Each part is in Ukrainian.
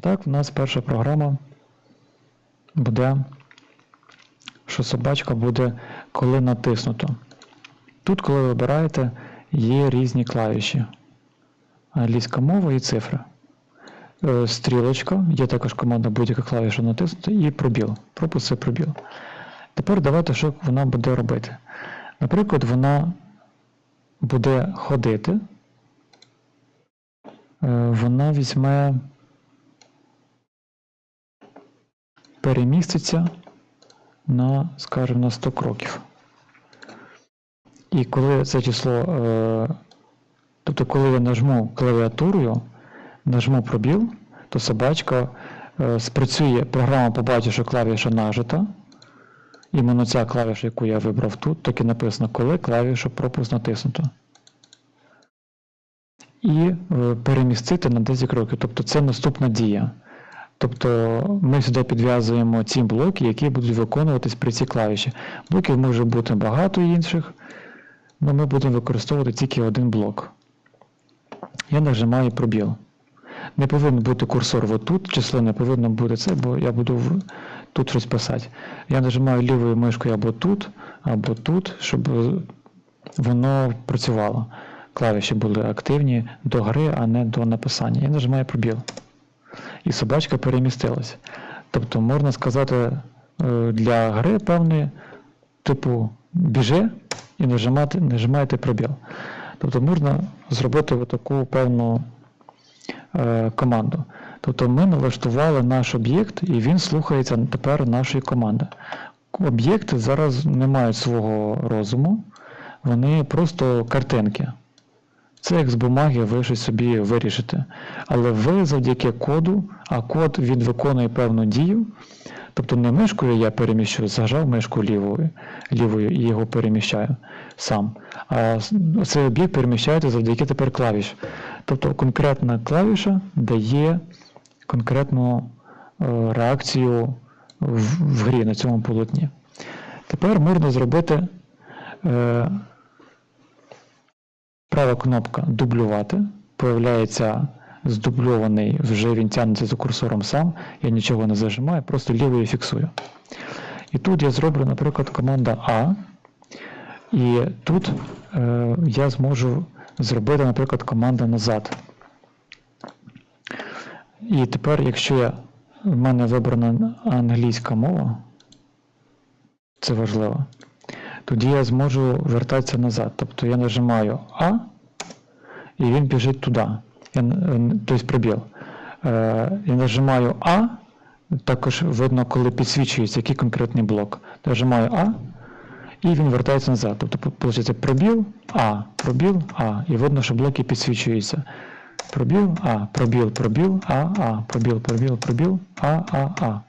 Так, в нас перша програма буде, що собачка буде, коли натиснуто. Тут, коли ви вибираєте, є різні клавіші. Англійська мова і цифри. Е, Стрілочка, є також команда будь-яка клавіша натиснути, і пробіл. Пропуск пробіл. Тепер давайте, що вона буде робити. Наприклад, вона буде ходити, е, вона візьме, переміститься на, скажімо, на 100 кроків. І коли це число, е, тобто коли я нажму клавіатурою, нажму пробіл, то собачка е, спрацює, програма побачить, що клавіша нажита. Іменно ця клавіша, яку я вибрав тут, так і написано, коли клавіша пропуск натиснуто. І е, перемістити на 10 кроків. Тобто це наступна дія. Тобто ми сюди підв'язуємо ці блоки, які будуть виконуватись при цій клавіші. Блоків може бути багато інших, але ми будемо використовувати тільки один блок. Я нажимаю пробіл. Не повинен бути курсор отут, число не повинно бути це, бо я буду тут щось писати. Я нажимаю лівою мишкою або тут, або тут, щоб воно працювало. Клавіші були активні до гри, а не до написання. Я нажимаю пробіл. І собачка перемістилась. Тобто, можна сказати, е, для гри певної, типу, біжи і нажимати, нажимаєте пробіл. Тобто можна зробити таку певну е, команду. Тобто ми налаштували наш об'єкт, і він слухається тепер нашої команди. Об'єкти зараз не мають свого розуму, вони просто картинки. Це як з бумаги ви щось собі вирішите. Але ви завдяки коду, а код він виконує певну дію. Тобто не мишкою я переміщую, зажав мишку лівою, лівою і його переміщаю сам. А цей об'єкт переміщається завдяки тепер клавіш. Тобто конкретна клавіша дає конкретну е, реакцію в, в грі на цьому полотні. Тепер можна зробити е, права кнопка дублювати. Появляється здубльований, вже він тягнеться за курсором сам, я нічого не зажимаю, просто лівою фіксую. І тут я зроблю, наприклад, команда А. І тут е, я зможу зробити, наприклад, команда назад. І тепер, якщо я, в мене вибрана англійська мова, це важливо, тоді я зможу вертатися назад. Тобто я нажимаю А, і він біжить туди. Е, тобто пробіл. Е, я нажимаю А, також видно, коли підсвічується який конкретний блок. Нажимаю А, і він вертається назад. Тобто, виходить, пробіл А, пробіл А, і видно, що блоки підсвічуються. Пробіл А, пробіл, пробіл, А, А, пробіл, пробіл, пробіл, А, А, А.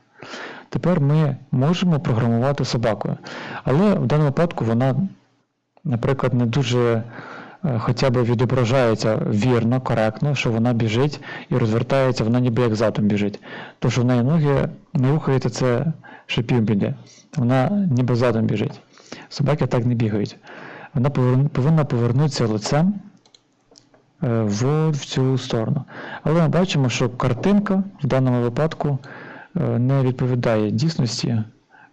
Тепер ми можемо програмувати собакою. Але в даному випадку вона, наприклад, не дуже е, хоча б відображається вірно, коректно, що вона біжить і розвертається, вона ніби як задом біжить. То, що в неї ноги не рухаються, це ще півбіди. Вона ніби задом біжить. Собаки так не бігають. Вона повинна повернутися лицем е, в, цю сторону. Але ми бачимо, що картинка в даному випадку не відповідає дійсності,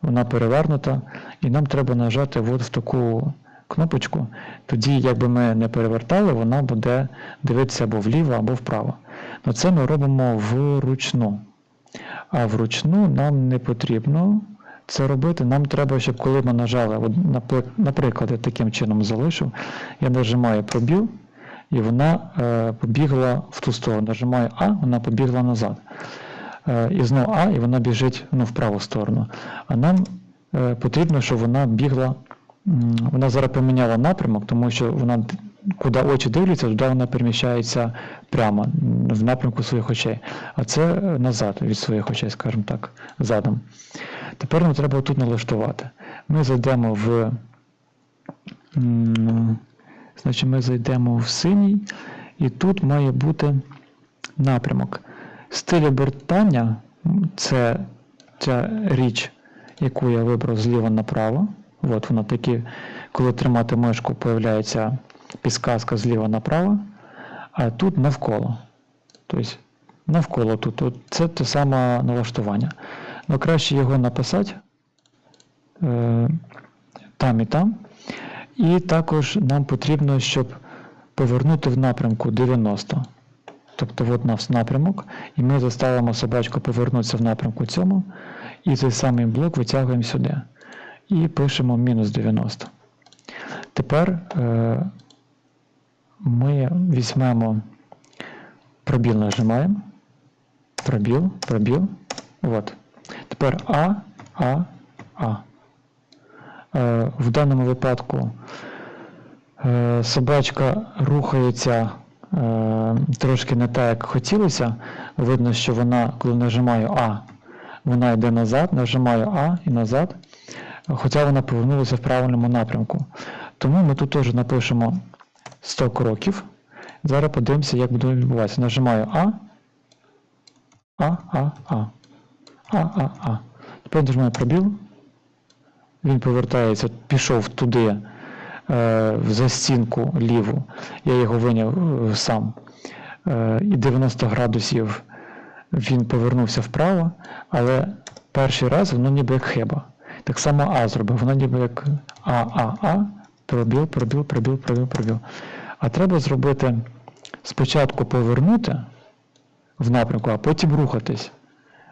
вона перевернута, і нам треба нажати от в таку кнопочку. Тоді, якби ми не перевертали, вона буде дивитися або вліво, або вправо. Но це ми робимо вручну. А вручну нам не потрібно це робити. Нам треба, щоб коли ми нажали, от, наприклад, я таким чином залишив, я нажимаю пробіл, і вона е, побігла в ту сторону. Нажимаю А, вона побігла назад. Е, і знову А, і вона біжить ну, в праву сторону. А нам е, потрібно, щоб вона бігла, вона зараз поміняла напрямок, тому що вона, куди очі дивляться, туди вона переміщається прямо в напрямку своїх очей. А це е, назад від своїх очей, скажімо так, задом. Тепер нам треба тут налаштувати. Ми зайдемо в. Значить, ми зайдемо в синій, і тут має бути напрямок. Стиль обертання це ця річ, яку я вибрав зліва направо. От вона такі, коли тримати мишку, появляється підсказка зліва направо, а тут навколо. Тобто навколо тут. От це те саме налаштування. Ну, краще його написати е, там і там. І також нам потрібно, щоб повернути в напрямку 90. Тобто у нас напрямок, і ми заставимо собачку повернутися в напрямку цьому, і цей самий блок витягуємо сюди. І пишемо мінус 90. Тепер е, ми візьмемо пробіл нажимаємо. Пробіл, пробіл. От. Тепер А, А, А. Е, в даному випадку е, собачка рухається трошки не так, як хотілося. Видно, що вона, коли нажимаю А, вона йде назад, нажимаю А і назад, хоча вона повернулася в правильному напрямку. Тому ми тут теж напишемо 100 кроків. Зараз подивимося, як буде відбуватися. Нажимаю А. А, А, А. А, А, А. Тепер нажимаю пробіл. Він повертається, пішов туди, е, в застінку ліву. Я його виняв е, сам. Е, і 90 градусів він повернувся вправо, але перший раз воно ніби як хеба. Так само А зробив, воно ніби як А, А, пробіл, пробіл, пробіл, пробіл, пробіл. А треба зробити спочатку повернути в напрямку, а потім рухатись.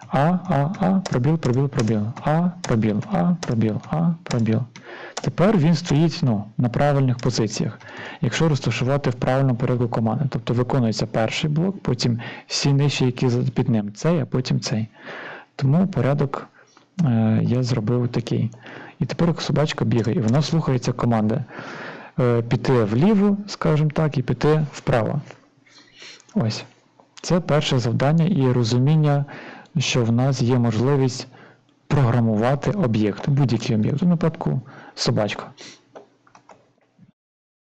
А, А, А, пробіл, пробіл, пробіл. А, пробіл, А, пробіл, А, пробіл. Тепер він стоїть ну, на правильних позиціях, якщо розташувати в правильному порядку команди. Тобто виконується перший блок, потім всі нижчі, які під ним, цей, а потім цей. Тому порядок е, я зробив такий. І тепер собачка бігає, і вона слухається команди. Е, піти вліво, скажімо так, і піти вправо. Ось. Це перше завдання і розуміння, що в нас є можливість програмувати об'єкт, будь-який об'єкт, у випадку собачка.